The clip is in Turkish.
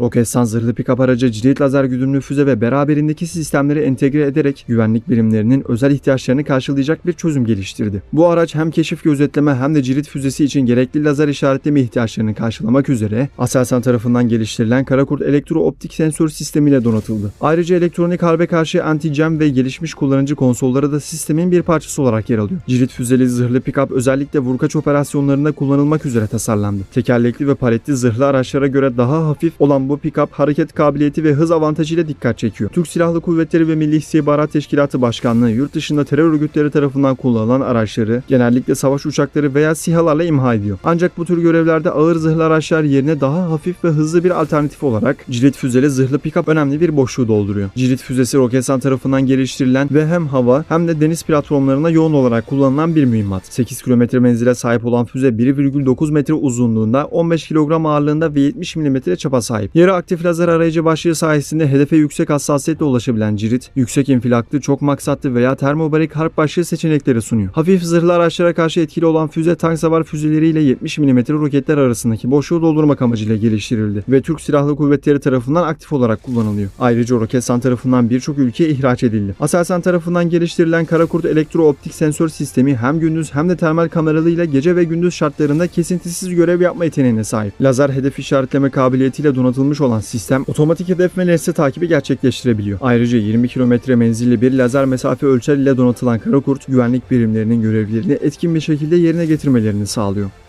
Roketsan zırhlı pikap aracı cirit lazer güdümlü füze ve beraberindeki sistemleri entegre ederek güvenlik birimlerinin özel ihtiyaçlarını karşılayacak bir çözüm geliştirdi. Bu araç hem keşif gözetleme hem de cirit füzesi için gerekli lazer işaretleme ihtiyaçlarını karşılamak üzere Aselsan tarafından geliştirilen Karakurt elektro-optik sensör sistemiyle donatıldı. Ayrıca elektronik harbe karşı anti-jam ve gelişmiş kullanıcı konsolları da sistemin bir parçası olarak yer alıyor. Cirit füzeli zırhlı pikap özellikle vurkaç operasyonlarında kullanılmak üzere tasarlandı. Tekerlekli ve paletli zırhlı araçlara göre daha hafif olan bu pikap hareket kabiliyeti ve hız avantajıyla dikkat çekiyor. Türk Silahlı Kuvvetleri ve Milli İstihbarat Teşkilatı Başkanlığı yurt dışında terör örgütleri tarafından kullanılan araçları genellikle savaş uçakları veya SİHA'larla imha ediyor. Ancak bu tür görevlerde ağır zırhlı araçlar yerine daha hafif ve hızlı bir alternatif olarak cirit füzeli zırhlı pikap önemli bir boşluğu dolduruyor. Cirit füzesi Roketsan tarafından geliştirilen ve hem hava hem de deniz platformlarına yoğun olarak kullanılan bir mühimmat. 8 kilometre menzile sahip olan füze 1,9 metre uzunluğunda, 15 kilogram ağırlığında ve 70 mm çapa sahip. Yarı aktif lazer arayıcı başlığı sayesinde hedefe yüksek hassasiyetle ulaşabilen cirit, yüksek infilaklı, çok maksatlı veya termobarik harp başlığı seçenekleri sunuyor. Hafif zırhlı araçlara karşı etkili olan füze tank savar füzeleriyle 70 mm roketler arasındaki boşluğu doldurmak amacıyla geliştirildi ve Türk Silahlı Kuvvetleri tarafından aktif olarak kullanılıyor. Ayrıca Roketsan tarafından birçok ülkeye ihraç edildi. Aselsan tarafından geliştirilen Karakurt elektro-optik sensör sistemi hem gündüz hem de termal kameralıyla gece ve gündüz şartlarında kesintisiz görev yapma yeteneğine sahip. Lazer hedef işaretleme kabiliyetiyle donatılmış olan sistem otomatik hedef ve nesne takibi gerçekleştirebiliyor. Ayrıca 20 kilometre menzilli bir lazer mesafe ölçer ile donatılan Karakurt güvenlik birimlerinin görevlerini etkin bir şekilde yerine getirmelerini sağlıyor.